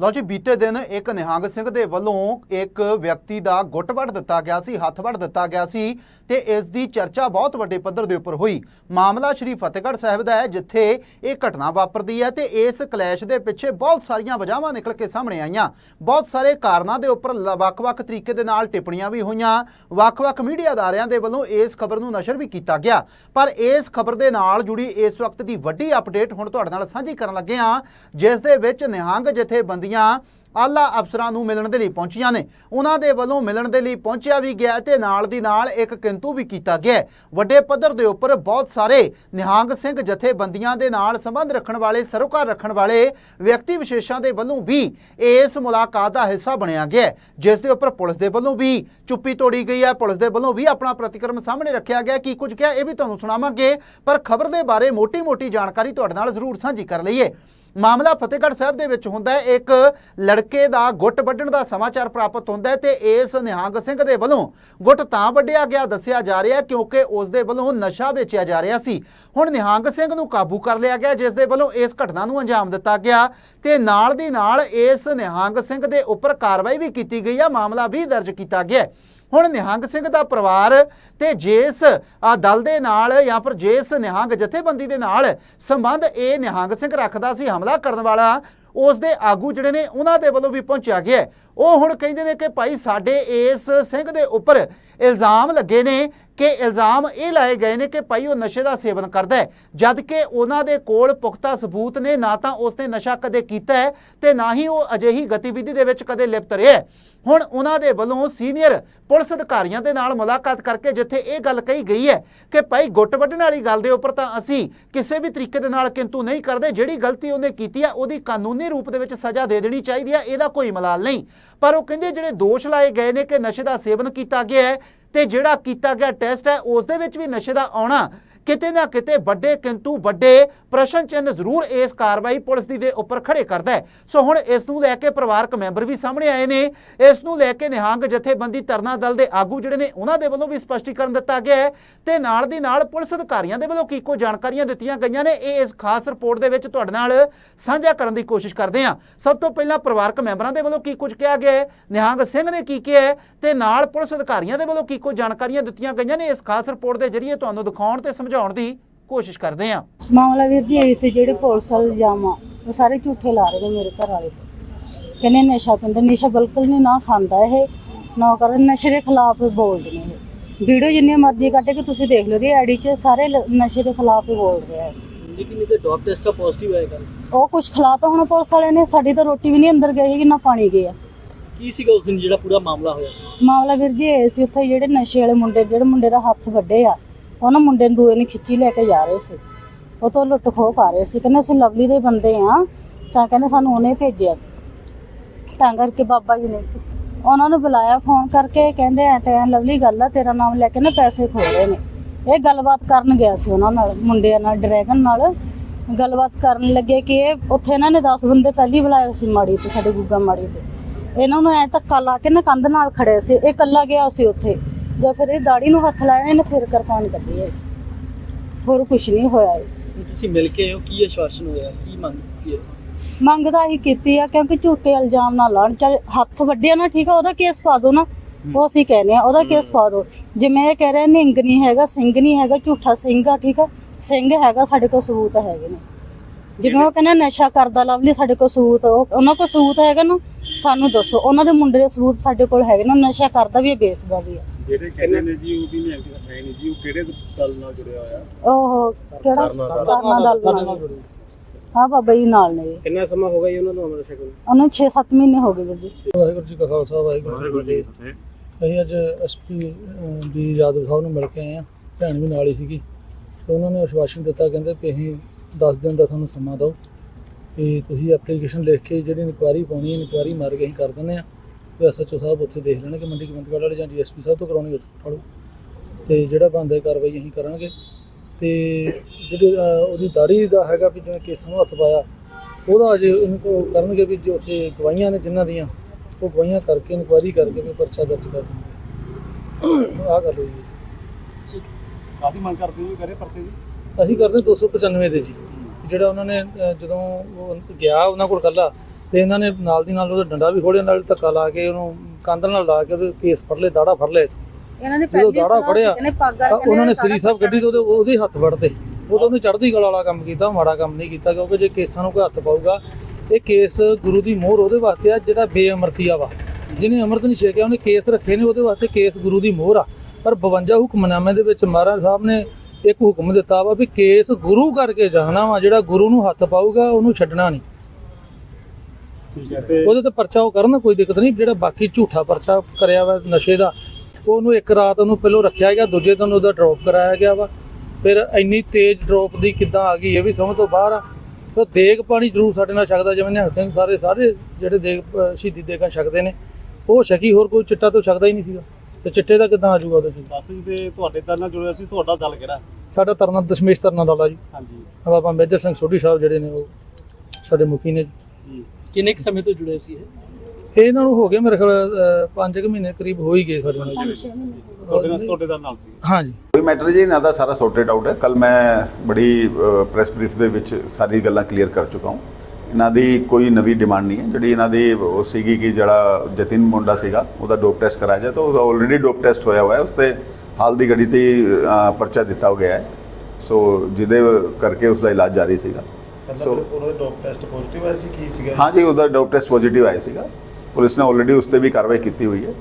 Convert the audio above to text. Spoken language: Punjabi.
ਲਓ ਜੀ, ਬੀਤੇ ਦਿਨ ਇੱਕ ਨਿਹੰਗ ਸਿੰਘ ਦੇ ਵੱਲੋਂ ਇੱਕ ਵਿਅਕਤੀ ਦਾ ਗੁੱਟ ਵੱਢ ਦਿੱਤਾ ਗਿਆ ਸੀ, ਹੱਥ ਵੱਢ ਦਿੱਤਾ ਗਿਆ ਸੀ ਤੇ ਇਸ ਦੀ ਚਰਚਾ ਬਹੁਤ ਵੱਡੇ ਪੱਧਰ ਦੇ ਉੱਪਰ ਹੋਈ। ਮਾਮਲਾ ਸ਼੍ਰੀ ਫਤਿਹਗੜ੍ਹ ਸਾਹਿਬ ਦਾ ਹੈ, ਜਿੱਥੇ ਇਹ ਘਟਨਾ ਵਾਪਰਦੀ ਹੈ ਤੇ ਇਸ ਕਲੈਸ਼ ਦੇ ਪਿੱਛੇ ਬਹੁਤ ਸਾਰੀਆਂ ਵਜ੍ਹਾਵਾਂ ਨਿਕਲ ਕੇ ਸਾਹਮਣੇ ਆਈਆਂ। ਬਹੁਤ ਸਾਰੇ ਕਾਰਨਾਂ ਦੇ ਉੱਪਰ ਲ- ਵੱਖ-ਵੱਖ ਤਰੀਕੇ ਦੇ ਨਾਲ ਟਿੱਪਣੀਆਂ ਵੀ ਹੋਈਆਂ। ਵੱਖ-ਵੱਖ ਮੀਡੀਆ ਅਦਾਰਿਆਂ ਦੇ ਵੱਲੋਂ ਇਸ ਖਬਰ ਨੂੰ ਨਸ਼ਰ ਵੀ ਕੀਤਾ ਗਿਆ। ਪਰ ਇਸ ਖਬਰ ਦੇ ਨਾਲ ਜੁੜੀ ਇਸ ਵਕਤ ਦੀ ਵੱਡੀ ਅਪਡੇਟ ਹੁਣ ਤੁਹਾਡੇ ਨਾਲ ਸਾਂਝੀ ਕਰਨ ਲੱਗੇ ਹਾਂ, ਜਿਸ ਦੇ ਵਿੱਚ ਨਿਹੰਗ ਜਥੇਬੰਦੀ ਜਥੇਬੰਦੀਆਂ ਆਲਾ ਅਫਸਰਾਂ ਨੂੰ ਮਿਲਣ ਦੇ ਲਈ ਪਹੁੰਚੀਆਂ ਨੇ, ਉਹਨਾਂ ਦੇ ਵੱਲੋਂ ਮਿਲਣ ਦੇ ਲਈ ਪਹੁੰਚਿਆ ਵੀ ਗਿਆ ਤੇ ਨਾਲ ਦੀ ਨਾਲ ਇੱਕ ਕਿੰਤੂ ਵੀ ਕੀਤਾ ਗਿਆ ਵੱਡੇ ਪੱਧਰ ਦੇ ਉੱਪਰ ਬਹੁਤ ਸਾਰੇ ਨਿਹੰਗ ਸਿੰਘ ਜਥੇਬੰਦੀਆਂ ਦੇ ਨਾਲ ਸੰਬੰਧ ਰੱਖਣ ਵਾਲੇ, ਸਰੋਕਾਰ ਰੱਖਣ ਵਾਲੇ ਵਿਅਕਤੀ ਵਿਸ਼ੇਸ਼ਾਂ ਦੇ ਵੱਲੋਂ ਵੀ ਇਸ ਮੁਲਾਕਾਤ ਦਾ ਹਿੱਸਾ ਬਣਿਆ ਗਿਆ ਜਿਸ ਦੇ ਉੱਪਰ ਪੁਲਿਸ ਦੇ ਵੱਲੋਂ ਵੀ ਚੁੱਪੀ ਤੋੜੀ ਗਈ ਹੈ। ਪੁਲਿਸ ਦੇ ਵੱਲੋਂ ਵੀ ਆਪਣਾ ਪ੍ਰਤੀਕਰਮ ਸਾਹਮਣੇ ਰੱਖਿਆ ਗਿਆ ਕੀ ਕੁਝ ਕਿਹਾ, ਇਹ ਵੀ ਤੁਹਾਨੂੰ ਸੁਣਾਵਾਂਗੇ, ਪਰ ਖਬਰ ਦੇ ਬਾਰੇ ਮੋਟੀ-ਮੋਟੀ ਜਾਣਕਾਰੀ ਤੁਹਾਡੇ ਨਾਲ ਜ਼ਰੂਰ ਸਾਂਝੀ ਕਰ ਲਈਏ। ਮਾਮਲਾ ਫਤਿਹਗੜ੍ਹ ਸਾਹਿਬ ਦੇ ਵਿੱਚ ਹੁੰਦਾ ਹੈ। ਇੱਕ ਲੜਕੇ ਦਾ ਗੁੱਟ ਵੱਢਣ ਦਾ ਸਮਾਚਾਰ ਪ੍ਰਾਪਤ ਹੁੰਦਾ ਹੈ ਤੇ ਇਸ ਨਿਹੰਗ ਸਿੰਘ ਦੇ ਵੱਲੋਂ ਗੁੱਟ ਤਾਂ ਵੱਢਿਆ ਗਿਆ, ਦੱਸਿਆ ਜਾ ਰਿਹਾ ਕਿਉਂਕਿ ਉਸ ਦੇ ਵੱਲੋਂ ਨਸ਼ਾ ਵੇਚਿਆ ਜਾ ਰਿਹਾ ਸੀ। ਹੁਣ ਨਿਹੰਗ ਸਿੰਘ ਨੂੰ ਕਾਬੂ ਕਰ ਲਿਆ ਗਿਆ, ਜਿਸ ਦੇ ਵੱਲੋਂ ਇਸ ਘਟਨਾ ਨੂੰ ਅੰਜਾਮ ਦਿੱਤਾ ਗਿਆ ਤੇ ਨਾਲ ਦੀ ਨਾਲ ਇਸ ਨਿਹੰਗ ਸਿੰਘ ਦੇ ਉੱਪਰ ਕਾਰਵਾਈ ਵੀ ਕੀਤੀ ਗਈ ਹੈ ਮਾਮਲਾ ਵੀ ਦਰਜ ਕੀਤਾ ਗਿਆ ਹੁਣ ਨਿਹੰਗ ਸਿੰਘ ਦਾ ਪਰਿਵਾਰ ਤੇ ਜਿਸ ਦਲ ਦੇ ਨਾਲ ਜਾਂ ਫਿਰ ਜਿਸ ਨਿਹੰਗ ਜਥੇਬੰਦੀ ਦੇ ਨਾਲ ਸੰਬੰਧ ਇਹ ਨਿਹੰਗ ਸਿੰਘ ਰੱਖਦਾ ਸੀ, ਹਮਲਾ ਕਰਨ ਵਾਲਾ। ਉਸ ਦੇ ਆਗੂ ਜਿਹੜੇ ਨੇ, ਉਹਨਾਂ ਦੇ ਵੱਲੋਂ ਵੀ ਪਹੁੰਚਿਆ ਗਿਆ। ਉਹ ਹੁਣ ਕਹਿੰਦੇ ਨੇ ਕਿ ਭਾਈ ਸਾਡੇ ਇਸ ਸਿੰਘ ਦੇ ਉੱਪਰ ਇਲਜ਼ਾਮ ਲੱਗੇ ਨੇ ਕਿ ਇਲਜ਼ਾਮ ਇਹ ਲਾਏ ਗਏ ਨੇ ਕਿ ਭਾਈ ਉਹ ਨਸ਼ੇ ਦਾ ਸੇਵਨ ਕਰਦਾ ਹੈ। ਜਦ ਕਿ ਉਹਨਾਂ ਦੇ ਕੋਲ ਪੁਖਤਾ ਸਬੂਤ ਨੇ, ਨਾ ਤਾਂ ਉਸਨੇ ਨਸ਼ਾ ਕਦੇ ਕੀਤਾ ਹੈ ਤੇ ਨਾ ਹੀ ਉਹ ਅਜਿਹੀ ਗਤੀਵਿਧੀ ਦੇ ਵਿੱਚ ਕਦੇ ਲਿਪਤ ਰਿਹਾ ਹੁਣ ਉਹਨਾਂ ਦੇ ਵੱਲੋਂ ਸੀਨੀਅਰ ਪੁਲਿਸ ਅਧਿਕਾਰੀਆਂ ਦੇ ਨਾਲ ਮੁਲਾਕਾਤ ਕਰਕੇ ਜਿੱਥੇ ਇਹ ਗੱਲ ਕਹੀ ਗਈ ਹੈ ਕਿ ਭਾਈ ਗੁੱਟ ਵੱਢਣ ਵਾਲੀ ਗੱਲ ਦੇ ਉੱਪਰ ਤਾਂ ਅਸੀਂ ਕਿਸੇ ਵੀ ਤਰੀਕੇ ਦੇ ਨਾਲ ਕਿੰਤੂ ਨਹੀਂ ਕਰਦੇ। ਜਿਹੜੀ ਗਲਤੀ ਉਹਨੇ ਕੀਤੀ ਹੈ ਉਹਦੀ ਕਾਨੂੰਨੀ ਰੂਪ ਦੇ ਵਿੱਚ ਸਜ਼ਾ ਦੇ ਦੇਣੀ ਚਾਹੀਦੀ ਹੈ ਇਹਦਾ ਕੋਈ ਮਲਾਲ ਨਹੀਂ। ਪਰ ਉਹ ਕਹਿੰਦੇ ਜਿਹੜੇ ਦੋਸ਼ ਲਾਏ ਗਏ ਨੇ ਕਿ ਨਸ਼ੇ ਦਾ ਸੇਵਨ ਕੀਤਾ ਗਿਆ ਹੈ ਤੇ ਜਿਹੜਾ ਕੀਤਾ ਗਿਆ ਟੈਸਟ ਹੈ ਉਸ ਦੇ ਵਿੱਚ ਵੀ ਨਸ਼ੇ ਦਾ ਆਉਣਾ ਕਿਤੇ ਨਾ ਕਿਤੇ ਵੱਡੇ ਕਿੰਤੂ ਵੱਡੇ ਪ੍ਰਸ਼ਨ ਚਿੰਨ੍ਹ ਜ਼ਰੂਰ ਇਸ ਕਾਰਵਾਈ ਪੁਲਿਸ ਦੀ ਦੇ ਉੱਪਰ ਖੜੇ ਕਰਦਾ ਹੈ। ਸੋ ਹੁਣ ਇਸ ਨੂੰ ਲੈ ਕੇ ਪਰਿਵਾਰਕ ਮੈਂਬਰ ਵੀ ਸਾਹਮਣੇ ਆਏ ਨੇ। ਇਸ ਨੂੰ ਲੈ ਕੇ ਨਿਹੰਗ ਜਥੇਬੰਦੀ ਤਰਨਾ ਦਲ ਦੇ ਆਗੂ ਜਿਹੜੇ ਨੇ, ਉਹਨਾਂ ਦੇ ਵੱਲੋਂ ਵੀ ਸਪਸ਼ਟੀਕਰਨ ਦਿੱਤਾ ਗਿਆ ਹੈ ਤੇ ਨਾਲ ਦੀ ਨਾਲ ਪੁਲਿਸ ਅਧਿਕਾਰੀਆਂ ਦੇ ਵੱਲੋਂ ਕੀ ਕੋ ਜਾਣਕਾਰੀਆਂ ਦਿੱਤੀਆਂ ਗਈਆਂ ਨੇ, ਇਹ ਇਸ ਖਾਸ ਰਿਪੋਰਟ ਦੇ ਵਿੱਚ ਤੁਹਾਡੇ ਨਾਲ ਸਾਂਝਾ ਕਰਨ ਦੀ ਕੋਸ਼ਿਸ਼ ਕਰਦੇ ਹਾਂ। ਸਭ ਤੋਂ ਪਹਿਲਾਂ ਪਰਿਵਾਰਕ ਮੈਂਬਰਾਂ ਦੇ ਵੱਲੋਂ ਕੀ ਕੁਝ ਕਿਹਾ ਗਿਆ ਹੈ? ਨਿਹੰਗ ਸਿੰਘ ਨੇ ਕੀ ਕਿਹਾ ਹੈ? ਤੇ ਨਾਲ ਪੁਲਿਸ ਅਧਿਕਾਰੀਆਂ ਦੇ ਵੱਲੋਂ ਕੀ ਕੁਝ ਜਾਣਕਾਰੀਆਂ ਦਿੱਤੀਆਂ ਗਈਆਂ ਨੇ? ਇਸ ਖਾਸ ਰਿਪੋਰਟ ਦੇ ਜ਼ਰੀਏ ਤੁਹਾਨੂੰ ਦਿਖਾਉਣ ਤੇ ਸਮਝਾਉਣ ਦੀ ਕੋਸ਼ਿਸ਼ ਕਰਦੇ ਹਾਂ। ਮਾਮਲਾ ਵੀਰ ਜੀ ਇਹ ਸੀ ਜਿਹੜੇ ਪੁਲਿਸ ਵਾਲੇ ਆ ਉਹ ਸਾਰੇ ਝੂਠੇ ਲਾ ਰਹੇ ਨੇ ਮੇਰੇ ਘਰ ਵਾਲੇ। ਕਹਿੰਦੇ ਨਸ਼ਾ ਪਿੰਦਾ ਨਸ਼ਾ ਬਿਲਕੁਲ ਨਹੀਂ ਨਾ ਖਾਂਦਾ ਇਹ ਨਾ ਕਰ ਨਸ਼ੇ ਦੇ ਖਿਲਾਫ ਬੋਲਦੇ ਨੇ ਇਹ। ਵੀਡੀਓ ਜਿੰਨੀ ਮਰਜ਼ੀ ਕੱਢ ਕੇ ਤੁਸੀਂ ਦੇਖ ਲਓ ਦੀ ਆਈਡੀ 'ਚ ਸਾਰੇ ਲ- ਨਸ਼ੇ ਦੇ ਖਿਲਾਫ ਹੀ ਬੋਲ ਰਿਹਾ ਹੈ ਲੇਕਿਨ ਇਹਦੇ ਡੌਪ ਟੈਸਟ ਤਾਂ ਪੋਜ਼ਿਟਿਵ ਆਏਗਾ ਉਹ ਕੁਝ ਖਿਲਾਫ ਹੁਣ ਪੁਲਿਸ ਵਾਲਿਆਂ ਨੇ ਸਾਡੀ ਤਾਂ ਰੋਟੀ ਵੀ ਨਹੀਂ ਅੰਦਰ ਗਈ ਹੈਗੀ ਨਾ ਪਾਣੀ ਗਿਆ। ਕੀ ਸੀਗਾ ਉਸ ਦਿਨ ਜਿਹੜਾ ਪੂਰਾ ਮਾਮਲਾ ਹੋਇਆ ਸੀ? ਮਾਮਲਾ ਵੀਰ ਜੀ ਇਹ ਸੀ ਉੱਥੇ ਜਿਹੜੇ ਨਸ਼ੇ ਵਾਲੇ ਮੁੰਡੇ ਜਿਹੜੇ ਮੁੰਡੇ ਦਾ ਹੱਥ ਵੱਡੇ ਆ ਉਹਨਾਂ ਮੁੰਡੇ ਨੂੰ ਦੂਏ ਨੇ ਖਿੱਚੀ ਲੈ ਕੇ ਜਾ ਰਹੇ ਸੀ। ਉਹ ਤੋਂ ਲੁੱਟ ਖੋਹ ਕਰ ਰਹੇ ਸੀ। ਕਹਿੰਦੇ ਅਸੀਂ ਲਵਲੀ ਦੇ ਬੰਦੇ ਆ, ਤਾਂ ਕਹਿੰਦੇ ਸਾਨੂੰ ਉਹਨੇ ਭੇਜਿਆ। ਤਾਂ ਕਰਕੇ ਬਾਬਾ ਜੀ ਨੇ ਉਹਨਾਂ ਨੂੰ ਬੁਲਾਇਆ ਫੋਨ ਕਰਕੇ, ਕਹਿੰਦੇ ਐ ਤੇ ਲਵਲੀ ਗੱਲ ਆ, ਤੇਰਾ ਨਾਮ ਲੈ ਕੇ ਨਾ ਪੈਸੇ ਖੋ ਰਹੇ ਨੇ। ਇਹ ਗੱਲਬਾਤ ਕਰਨ ਗਿਆ ਸੀ ਉਹਨਾਂ ਨਾਲ, ਮੁੰਡਿਆਂ ਨਾਲ, ਡਰੈਗਨ ਨਾਲ। ਗੱਲਬਾਤ ਕਰਨ ਲੱਗੇ ਕਿ ਇਹ ਉੱਥੇ ਇਹਨਾਂ ਨੇ 10 ਬੰਦੇ ਪਹਿਲੀ ਬੁਲਾਏ ਸੀ ਮਾੜੀ ਤੇ, ਸਾਡੇ ਗੁੱਗਾ ਮਾੜੀ ਤੇ। ਇਹਨਾਂ ਨੂੰ ਐ ਧੱਕਾ ਲਾ ਕੇ ਨਾ ਕੰਧ ਨਾਲ ਖੜੇ ਸੀ। ਇਹ ਇਕੱਲਾ ਗਿਆ ਸੀ ਉੱਥੇ। ਜਦ ਫਿਰ ਇਹ ਦਾੜੀ ਨੂੰ ਹੱਥ ਲਾਇਆ ਇਹਨੇ ਫਿਰ ਕਿਰਪਾਨ ਕੱਢੀ ਹੈ। ਹੋਰ ਕੁਝ ਨਹੀਂ ਹੋਇਆ ਇਹ। ਤੁਸੀਂ ਮਿਲ ਕੇ ਆਏ ਹੋ ਕੀ ਆਸ਼ਵਾਸਨ ਹੋਇਆ ਕੀ ਮੰਗ ਕੀਤੀ ਹੈ? ਮੰਗਦਾ ਹੀ ਕੀਤੀ ਆ ਕਿਉਂਕਿ ਝੂਠੇ ਇਲਜ਼ਾਮ ਨਾ ਲਾਣ ਚੱਲ ਹੱਥ ਵੱਡਿਆ ਨਾ ਠੀਕ ਆ ਉਹਦਾ ਕੇਸ ਪਾ ਦੋ ਨਾ। ਉਹ ਅਸੀਂ ਕਹਿੰਦੇ ਆ ਉਹਦਾ ਕੇਸ ਪਾ ਦੋ। ਜਿਵੇਂ ਇਹ ਕਹਿ ਰਹੇ ਨਿੰਗ ਨਹੀਂ ਹੈਗਾ ਸਿੰਘ ਨਹੀਂ ਹੈਗਾ ਝੂਠਾ ਸਿੰਘ ਆ ਠੀਕ ਆ। ਸਿੰਘ ਹੈਗਾ ਸਾਡੇ ਕੋਲ ਸਬੂਤ ਹੈਗੇ ਨੇ। ਜਿਵੇਂ ਉਹ ਕਹਿੰਦਾ ਨਸ਼ਾ ਕਰਦਾ ਲਵਲੀ ਸਾਡੇ ਕੋਲ ਸਬੂਤ ਉਹ- ਉਹਨਾਂ ਕੋਲ ਸਬੂਤ ਹੈਗਾ ਨਾ ਸਾਨੂੰ ਦੱਸੋ। ਉਹਨਾਂ ਦੇ ਮੁੰਡੇ ਦੇ ਸਬੂਤ ਸਾਡੇ ਕੋਲ ਹੈਗੇ ਨਾ ਨਸ਼ਾ ਕਰਦਾ ਵੀ ਹੈ ਵੇਚਦਾ ਵੀ ਹੈ ਜਿਹੜੇ ਕਹਿੰਦੇ ਨੇ ਜੀ ਉਹ ਵੀ ਨਹੀਂ ਹੈ ਨਹੀਂ ਜੀ ਉਹ ਕਿਹੜੇ ਦਲ ਨਾਲ ਜੁੜਿਆ ਹੋਇਆ? ਉਹ ਕਿਹੜਾ? ਕਰਨਾ ਦਲ। ਨਾਲ ਹਾਂ ਬਾਬਾ ਜੀ ਨਾਲ ਨੇ। ਜੀ। ਕਿੰਨਾ ਸਮਾਂ ਹੋ ਗਿਆ ਜੀ ਉਹਨਾਂ ਨੂੰ ਅਮਰ ਸ਼ਕਲ ਉਹਨੂੰ 6-7 ਮਹੀਨੇ ਹੋ ਗਏ ਵੀਰ ਜੀ। ਵਾਹਿਗੁਰੂ ਜੀ ਕਾ ਖਾਲਸਾ ਵਾਹਿਗੁਰੂ ਜੀ ਕੀ ਫਤਿਹ। ਅਸੀਂ ਅੱਜ ਐਸਪੀ ਦੀ ਯਾਦਵ ਸਾਹਿਬ ਨੂੰ ਮਿਲ ਕੇ ਆਏ ਆ ਭੈਣ ਵੀ ਨਾਲ ਹੀ ਸੀਗੀ। ਤੇ ਉਹਨਾਂ ਨੇ ਆਸ਼ਵਾਸਨ ਦਿੱਤਾ ਕਹਿੰਦੇ ਕਿ ਅਸੀਂ 10 ਦਿਨ ਦਾ ਤੁਹਾਨੂੰ ਸਮਾਂ ਦਿਓ। ਕਿ ਤੁਸੀਂ ਐਪਲੀਕੇਸ਼ਨ ਲਿਖ ਕੇ ਜਿਹੜੀ ਇਨਕੁਆਰੀ ਪਾਉਣੀ ਹੈ ਇਨਕੁਆਰੀ ਮਾਰ ਕੇ ਅਸੀਂ ਕਰ ਦਿੰਦੇ ਆ ਤੇ ਐਸਐਚਓ ਸਾਹਿਬ ਉੱਥੇ ਦੇਖ ਲੈਣਗੇ ਮੰਡੀ ਕਮੰਤਗੜ ਵਾਲੇ ਜਾਂ ਡੀਐਸਪੀ ਸਾਹਿਬ ਤੋਂ ਕਰਾਉਣੀ ਉੱਥੇ ਫੜੋ ਤੇ ਜਿਹੜਾ ਬੰਦਾ ਕਾਰਵਾਈ ਅਸੀਂ ਕਰਾਂਗੇ। ਤੇ ਜਿਹੜੇ ਉਹਦੀ ਦਾੜੀ ਦਾ ਹੈਗਾ ਵੀ ਜਿਵੇਂ ਕੇਸਾਂ ਨੂੰ ਹੱਥ ਪਾਇਆ ਉਹਦਾ ਅਜੇ ਉਹਨੂੰ ਕੋ ਕਰਨਗੇ ਵੀ ਜੋ ਉੱਥੇ ਗਵਾਹੀਆਂ ਨੇ ਜਿਨ੍ਹਾਂ ਦੀਆਂ ਉਹ ਗਵਾਹੀਆਂ ਕਰਕੇ ਇਨਕੁਆਇਰੀ ਕਰਕੇ ਵੀ ਪਰਚਾ ਦਰਜ ਕਰ ਦਿੰਦੇ ਆ ਗੱਲ ਹੋਈ ਜੀ ਕਾਫੀ ਮੰਗ ਕਰਦੇ ਹੋ ਕਰੇ ਪਰਚੇ ਦੀ? ਅਸੀਂ ਕਰਦੇ 295 ਦੇ ਜੀ। ਜਿਹੜਾ ਉਹਨਾਂ ਨੇ ਜਦੋਂ ਉਹ ਗਿਆ ਉਹਨਾਂ ਕੋਲ ਕੱਲਾ ਤੇ ਇਹਨਾਂ ਨੇ ਨਾਲ ਦੀ ਨਾਲ ਉਹਦਾ ਡੰਡਾ ਵੀ ਖੋਲਿਆ ਨਾਲ ਧੱਕਾ ਲਾ ਕੇ ਉਹਨੂੰ ਕੰਧ ਨਾਲ ਲਾ ਕੇ ਉਹਦੇ ਕੇਸ ਫੜ ਲਏ ਦਾੜਾ ਫੜ ਲਏ ਇਹਨਾਂ ਨੇ ਪਹਿਲੀ ਦਾੜਾ ਫੜਿਆ, ਤਾਂ ਉਹਨਾਂ ਨੇ ਸ੍ਰੀ ਸਾਹਿਬ ਗੱਡੀ ਤੋਂ ਉਹਦੇ ਉਹਦੇ ਹੱਥ ਵੜਦੇ ਉਦੋਂ ਉਹਨੇ ਚੜ੍ਹਦੀ ਕਲਾ ਵਾਲਾ ਕੰਮ ਕੀਤਾ ਮਾੜਾ ਕੰਮ ਨਹੀਂ ਕੀਤਾ ਕਿਉਂਕਿ ਜੇ ਕੇਸਾਂ ਨੂੰ ਕੋਈ ਹੱਥ ਪਾਊਗਾ ਇਹ ਕੇਸ ਗੁਰੂ ਦੀ ਮੋਹਰ ਉਹਦੇ ਵਾਸਤੇ ਆ ਜਿਹੜਾ ਬੇਅਮਰਤੀਆ ਵਾ। ਜਿਹਨੇ ਅੰਮ੍ਰਿਤ ਨਹੀਂ ਛਕਿਆ ਉਹਨੇ ਕੇਸ ਰੱਖੇ ਨੇ ਉਹਦੇ ਵਾਸਤੇ ਕੇਸ ਗੁਰੂ ਦੀ ਮੋਹਰ ਆ। ਪਰ 52 ਹੁਕਮਨਾਮੇ ਦੇ ਵਿੱਚ ਮਹਾਰਾਜ ਸਾਹਿਬ ਨੇ ਇੱਕ ਹੁਕਮ ਦਿੱਤਾ ਵਾ ਵੀ ਕੇਸ ਗੁਰੂ ਕਰਕੇ ਜਾਣਾ ਵਾ ਜਿਹੜਾ ਗੁਰੂ ਨੂੰ ਹੱਥ ਪਾਊਗਾ ਉਹਨੂੰ ਛੱਡਣਾ ਨਹੀਂ। ਠੀਕ ਹੈ ਤੇ ਉਹਦੇ ਤੇ ਪਰਚਾ ਉਹ ਕਰਨ ਕੋਈ ਦਿੱਕਤ ਨਹੀਂ। ਜਿਹੜਾ ਬਾਕੀ ਝੂਠਾ ਪਰਚਾ ਕਰਿਆ ਵਾ ਨਸ਼ੇ ਦਾ ਉਹਨੂੰ ਇੱਕ ਰਾਤ ਉਹਨੂੰ ਪਹਿਲੋਂ ਰੱਖਿਆ ਗਿਆ ਦੂਜੇ ਦਿਨ ਉਹਦਾ ਡ੍ਰੌਪ ਕਰਾਇਆ ਗਿਆ ਵਾ। ਫਿਰ ਇੰਨੀ ਤੇਜ਼ ਡ੍ਰੌਪ ਦੀ ਕਿੱਦਾਂ ਆ ਗਈ ਇਹ ਵੀ ਸਮਝ ਤੋਂ ਬਾਹਰ ਆ। ਤੇ ਦੇਗ ਪਾਣੀ ਜ਼ਰੂਰ ਸਾਡੇ ਨਾਲ ਛਕਦਾ ਜਿਵੇਂ ਨਿਹੰਗ ਸਿੰਘ ਸਾਰੇ ਸਾਰੇ ਜਿਹੜੇ ਦੇਗ ਸ਼ਹੀਦੀ ਦੇਗਾਂ ਛਕਦੇ ਨੇ। ਉਹ ਛਕੀ ਹੋਰ ਕੋਈ ਚਿੱਟਾ ਤੋਂ ਛਕਦਾ ਹੀ ਨਹੀਂ ਸੀਗਾ। ਤੇ ਚਿੱਟੇ ਦਾ ਕਿੱਦਾਂ ਆ ਜਾਊਗਾ ਉਹਦੇ ਚ? ਦੱਸ ਜੀ ਤੇ ਤੁਹਾਡੇ ਦਲ ਨਾਲ ਜੁੜਿਆ ਸੀ ਤੁਹਾਡਾ ਦਲ ਕਿਹੜਾ? ਸਾਡਾ ਤਰਨਾ ਦਸ਼ਮੇਸ਼ ਤਰਨਾ ਦੌਲਾ ਜੀ। ਹਾਂਜੀ। ਬਾਬਾ ਮੇਜਰ ਸਿੰਘ ਸੋਢੀ ਸਾਹਿਬ ਜਿਹੜੇ ਨੇ ਉਹ ਸਾਡੇ ਮੁਖੀ ਨੇ ਜੀ। ਕਿੰਨੇ ਕੁ ਸਮੇਂ ਤੋਂ ਜੁੜੇ ਸੀ ਇਹ? ਇਹ ਇਹਨਾਂ ਨੂੰ ਹੋ ਗਏ ਮੇਰੇ ਖਿਆਲ 5 ਕੁ ਮਹੀਨੇ ਕਰੀਬ ਹੋ ਹੀ ਗਏ ਸਾਡੇ ਨਾਲ। ਤੁਹਾਡੇ ਨਾਲ ਤੁਹਾਡੇ ਦਲ ਨਾਲ ਸੀ। ਹਾਂਜੀ। ਕੋਈ ਮੈਟਰ ਜੀ ਇਹਨਾਂ ਦਾ ਸਾਰਾ ਸੌਰਟਡ ਆਊਟ ਹੈ। ਕੱਲ ਮੈਂ ਬੜੀ ਪ੍ਰੈਸ ਬਰੀਫ ਦੇ ਵਿੱਚ ਸਾਰੀ ਗੱਲਾਂ ਕਲੀਅਰ ਕਰ ਚੁੱਕਾ ਹਾਂ। ਇਹਨਾਂ ਦੀ ਕੋਈ ਨਵੀਂ ਡਿਮਾਂਡ ਨਹੀਂ ਹੈ। ਜਿਹੜੀ ਇਹਨਾਂ ਦੀ ਉਹ ਸੀਗੀ ਕਿ ਜਿਹੜਾ ਜਤਿਨ ਮੁੰਡਾ ਸੀਗਾ ਉਹਦਾ ਡੋਪ ਟੈਸਟ ਕਰਾਇਆ ਜਾਏ ਤਾਂ ਉਹਦਾ ਆਲਰੇਡੀ ਡੋਪ ਟੈਸਟ ਹੋਇਆ ਹੋਇਆ ਹੈ। ਉਸ ਤੇ ਹਾਲ ਦੀ ਘੜੀ ਤੇ ਹੀ, ਪਰਚਾ ਦਿੱਤਾ ਗਿਆ ਹੈ। ਸੋ ਜਿਹਦੇ ਕਰਕੇ ਉਸ ਦਾ ਇਲਾਜ ਜਾਰੀ ਸੀਗਾ। ਸੋ ਉਹਨਾਂ ਦਾ ਡੋਪ ਟੈਸਟ ਪੋਜ਼ਿਟਿਵ ਆਇਆ ਸੀ ਕੀ ਸੀਗਾ? ਹਾਂਜੀ ਉਹਦਾ ਡੋਪ ਟੈਸਟ ਪੋਜ਼ਿਟਿਵ ਆਇਆ ਸੀਗਾ। ਪੁਲਿਸ ਨੇ ਆਲਰੇਡੀ ਉਸ ਤੇ ਵੀ ਕਾਰਵਾਈ ਕੀਤੀ ਹੋਈ ਹੈ।